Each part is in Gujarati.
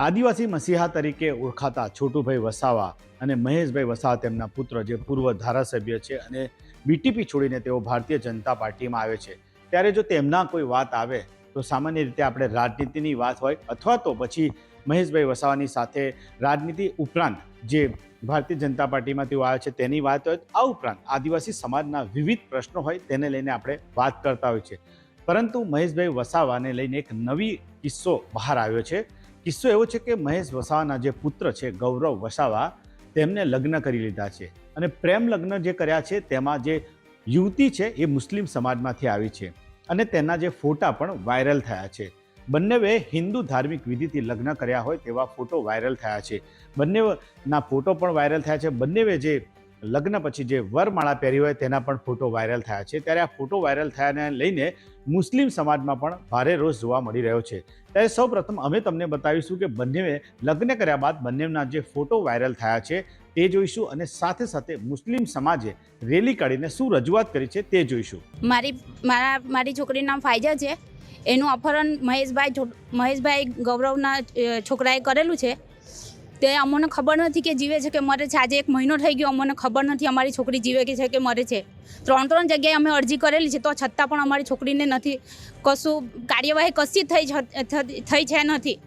આદિવાસી મસીહા તરીકે ઓળખાતા છોટુભાઈ વસાવા અને મહેશભાઈ વસાવા તેમના પુત્ર જે પૂર્વ ધારાસભ્ય છે અને બીટીપી છોડીને તેઓ ભારતીય જનતા પાર્ટીમાં આવે છે. ત્યારે જો તેમના કોઈ વાત આવે, તો સામાન્ય રીતે આપણે રાજનીતિની વાત હોય અથવા તો પછી મહેશભાઈ વસાવાની સાથે રાજનીતિ ઉપરાંત જે ભારતીય જનતા પાર્ટીમાં તેઓ આવે છે તેની વાત હોય, આ ઉપરાંત આદિવાસી સમાજના વિવિધ પ્રશ્નો હોય તેને લઈને આપણે વાત કરતા હોય છે. પરંતુ મહેશભાઈ વસાવાને લઈને એક નવી કિસ્સો બહાર આવ્યો છે. કિસ્સો એવો છે કે મહેશ વસાવાના જે પુત્ર છે, ગૌરવ વસાવા, તેમને લગ્ન કરી લીધા છે. અને પ્રેમ લગ્ન જે કર્યા છે, તેમાં જે યુવતી છે, એ મુસ્લિમ સમાજમાંથી આવી છે. અને તેના જે ફોટા પણ વાયરલ થયા છે. બંનેવે હિન્દુ ધાર્મિક વિધિથી લગ્ન કર્યા હોય, તેવા ફોટો વાયરલ થયા છે. બંનેના ફોટો પણ વાયરલ થયા છે. બંનેવે જે લગ્ન પછી જે વરમાળા પહેરી હોય તેના પણ ફોટો વાયરલ થયા છે. ત્યારે આ ફોટો વાયરલ થયાને લઈને મુસ્લિમ સમાજમાં પણ ભારે રોષ જોવા મળી રહ્યો છે. ત્યારે સૌ પ્રથમ અમે તમને બતાવીશું કે બંનેએ લગ્ન કર્યા બાદ બંનેના જે ફોટો વાયરલ થયા છે તે જોઈશું અને સાથે સાથે મુસ્લિમ સમાજે રેલી કાઢીને શું રજૂઆત કરી છે તે જોઈશું. મારી, મારા, મારી છોકરીનું નામ ફાઇજા છે. એનું અપહરણ મહેશભાઈ મહેશભાઈ ગૌરવના છોકરાએ કરેલું છે. તે અમને ખબર નથી કે જીવે છે કે મરે છે. આજે એક મહિનો થઈ ગયો, અમને ખબર નથી અમારી છોકરી જીવે કે છે કે મરે છે. ત્રણ ત્રણ જગ્યાએ અમે અરજી કરેલી છે, તો છતાં પણ અમારી છોકરીને નથી, કશું કાર્યવાહી કશી થઈ થઈ છે નથી.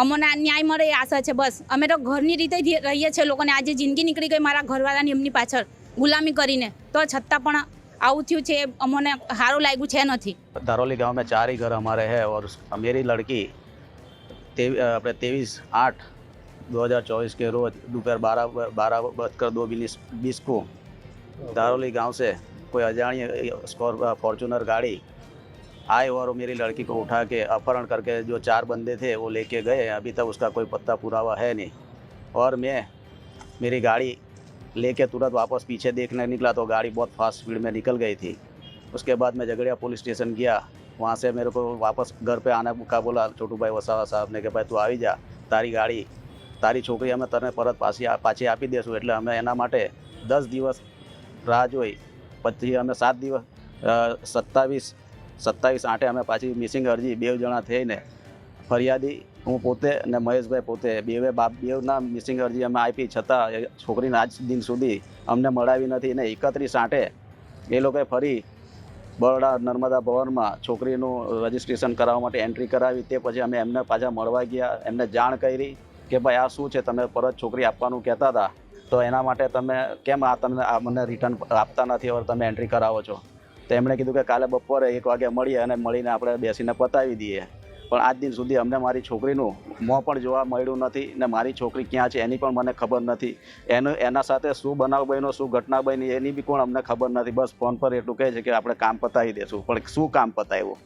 અમને આ ન્યાય મળે એ આશા છે બસ. અમે તો ઘરની રીતે રહીએ છીએ, લોકોને આજે જિંદગી નીકળી ગઈ મારા ઘરવાળાની એમની પાછળ, ગુલામી કરીને. તો છતાં પણ આવું થયું છે, અમને સારું લાગ્યું છે નથી. ધારોલી ગામ મેં ઘર અમારે હૈ, ઓર મેરી લડકી अपने तेईस आठ 2024 के रोज दोपहर बारह बारह बजकर दो बीस बीस को दारोली गाँव से कोई अजाणी स्कॉर फॉर्चूनर गाड़ी आए और मेरी लड़की को उठा के अपहरण करके जो चार बंदे थे वो लेके गए। अभी तक उसका कोई पत्ता पुरावा है नहीं। और मैं मेरी गाड़ी लेके तुरंत वापस पीछे देखने निकला तो गाड़ी बहुत फास्ट स्पीड में निकल गई थी। उसके बाद मैं झगड़िया पुलिस स्टेशन गया। वहाँ से मेरे को वापस घर पे आने का बोला छोटू भाई वसावा साहब ने કે ભાઈ તું આવી જા તારી ગાડી તારી છોકરી અમે તને પરત પાછી આ- પાછી આપી દેશું એટલે અમે એના માટે દસ દિવસ રાહ જોઈ પછી અમે સાત દિવસ સત્તાવીસ સત્તાવીસ આઠે અમે પાછી મિસિંગ અરજી બે જણા થઈને ફરિયાદી હું પોતે અને મહેશભાઈ પોતે બેવે બાપ બેવના મિસિંગ અરજી અમે આપી છતાં એ છોકરીને આજ દિન સુધી અમને મળાવી નથી ને એકત્રીસ આઠે એ લોકોએ ફરી બરોડા નર્મદા ભવનમાં છોકરીનું રજિસ્ટ્રેશન કરાવવા માટે એન્ટ્રી કરાવી, તે પછી અમે એમને પાછા મળવા ગયા, એમને જાણ કરી કે ભાઈ આ શું છે, તમે પરત છોકરી આપવાનું કહેતા હતા. તો એના માટે તમે કેમ આ તમને આ મને રિટર્ન આપતા નથી હવે તમે એન્ટ્રી કરાવો છો? તો એમણે કીધું કે કાલે બપોરે એક વાગે મળીએ અને મળીને આપણે બેસીને પતાવી દઈએ. પણ આજ દિન સુધી અમને મારી છોકરીનું મોં પણ જોવા મળ્યું નથી ને મારી છોકરી ક્યાં છે એની પણ મને ખબર નથી. એનું એના સાથે શું બનાવ બન્યો શું ઘટના બની એની બી કોણ અમને ખબર નથી. બસ ફોન પર એટલું કહે છે કે આપણે કામ પતાવી દઈશું પણ શું કામ પતાવ્યું?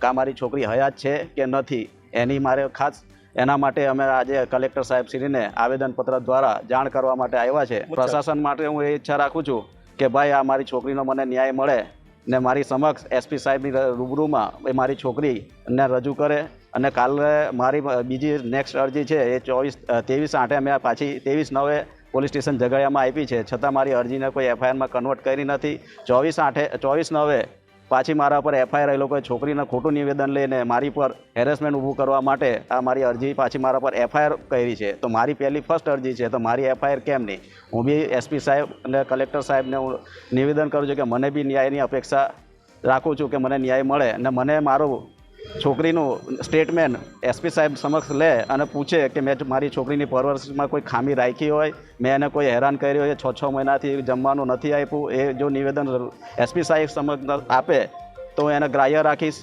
કા મારી છોકરી હયાત છે કે નથી? એની મારે ખાસ એના માટે અમે આજે કલેક્ટર સાહેબ શ્રીને આવેદનપત્ર દ્વારા જાણ કરવા માટે આવ્યા છે. પ્રશાસન માટે હું એ ઈચ્છા રાખું છું કે ભાઈ આ મારી છોકરીનો મને ન્યાય મળે ને મારી સમક્ષ એસપી સાહેબની રૂબરૂમાં એ મારી છોકરીને રજૂ કરે અને કાલે મારી બીજી નેક્સ્ટ અરજી છે એ ચોવીસ ત્રેવીસ આઠે મેં પાછી ત્રેવીસ નવે પોલીસ સ્ટેશન જગાડવામાં આપી છે. છતાં મારી અરજીને કોઈ એફઆઈઆરમાં કન્વર્ટ કરી નથી. ચોવીસ આઠે, ચોવીસ નવે પાછી મારા પર એફઆઈઆર એ લોકોએ છોકરીને ખોટું નિવેદન લઈને મારી પર હેરેસમેન્ટ ઊભું કરવા માટે આ મારી અરજી પાછી મારા પર એફઆઈઆર કરી છે. તો મારી પહેલી ફર્સ્ટ અરજી છે, તો મારી એફઆઈઆર કેમ નહીં? હું બી એસપી સાહેબ અને કલેક્ટર સાહેબને હું નિવેદન કરું છું કે મને બી ન્યાયની અપેક્ષા રાખું છું કે મને ન્યાય મળે અને મને મારું છોકરીનું સ્ટેટમેન્ટ એસપી સાહેબ સમક્ષ લે અને પૂછે કે મેં મારી છોકરીની પરવરિશમાં કોઈ ખામી રાખી હોય, મેં એને કોઈ હેરાન કર્યો હોય છ છ મહિનાથી જમવાનું નથી આપ્યું, એ જો નિવેદન એસપી સાહેબ સમક્ષ આપે તો એને ગ્રાહ્ય રાખીશ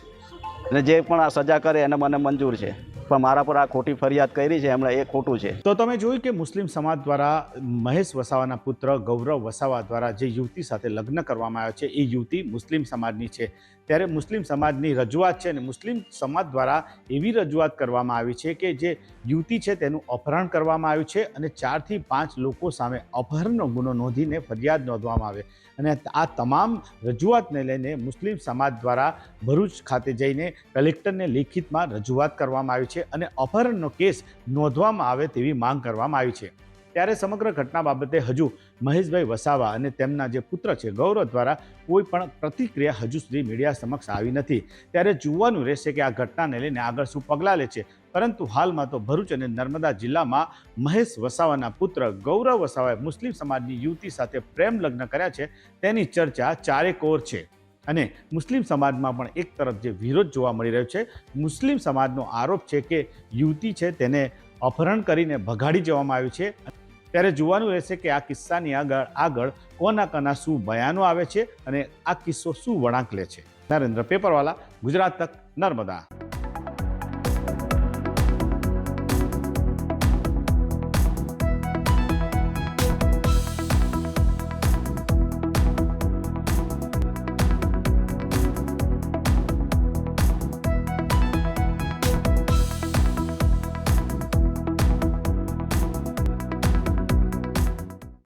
અને જે પણ આ સજા કરે એને મને મંજૂર છે. પણ મારા પર આ ખોટી ફરિયાદ કરી છે, એમણે એ ખોટું છે. તો તમે જોયું કે મુસ્લિમ સમાજ દ્વારા મહેશ વસાવાના પુત્ર ગૌરવ વસાવા દ્વારા જે યુવતી સાથે લગ્ન કરવામાં આવ્યો છે, એ યુવતી મુસ્લિમ સમાજની છે. ત્યારે મુસ્લિમ સમાજની રજૂઆત છે અને મુસ્લિમ સમાજ દ્વારા એવી રજૂઆત કરવામાં આવી છે કે જે યુવતી છે તેનું અપહરણ કરવામાં આવ્યું છે અને ચારથી પાંચ લોકો સામે અપહરણનો ગુનો નોંધીને ફરિયાદ નોંધવામાં આવે. અને આ તમામ રજૂઆતને લઈને મુસ્લિમ સમાજ દ્વારા ભરૂચ ખાતે જઈને કલેક્ટરને લેખિતમાં રજૂઆત કરવામાં આવી છે અને અપહરણનો કેસ નોંધવામાં આવે તેવી માંગ કરવામાં આવી છે. ત્યારે સમગ્ર ઘટના બાબતે હજુ મહેશભાઈ વસાવા અને તેમના જે પુત્ર છે, ગૌરવ દ્વારા કોઈ પણ પ્રતિક્રિયા હજુ સુધી મીડિયા સમક્ષ આવી નથી. ત્યારે જોવાનું રહેશે કે આ ઘટનાને લઈને આગળ શું પગલાં લે છે પરંતુ હાલમાં તો ભરૂચ અને નર્મદા જિલ્લામાં મહેશ વસાવાના પુત્ર, ગૌરવ વસાવાએ મુસ્લિમ સમાજની યુવતી સાથે પ્રેમ લગ્ન કર્યા છે. તેની ચર્ચા ચારેકોર છે અને મુસ્લિમ સમાજમાં પણ એક તરફ જે વિરોધ જોવા મળી રહ્યો છે, મુસ્લિમ સમાજનો આરોપ છે કે યુવતી છે તેને અપહરણ કરીને ભગાડી જવામાં આવ્યું છે. ત્યારે જોવાનું રહેશે કે આ કિસ્સાની આગળ આગળ કોના કોના શું બયાનો આવે છે અને આ કિસ્સો શું વળાંક લે છે. નરેન્દ્ર પેપરવાલા, ગુજરાત તક નર્મદા.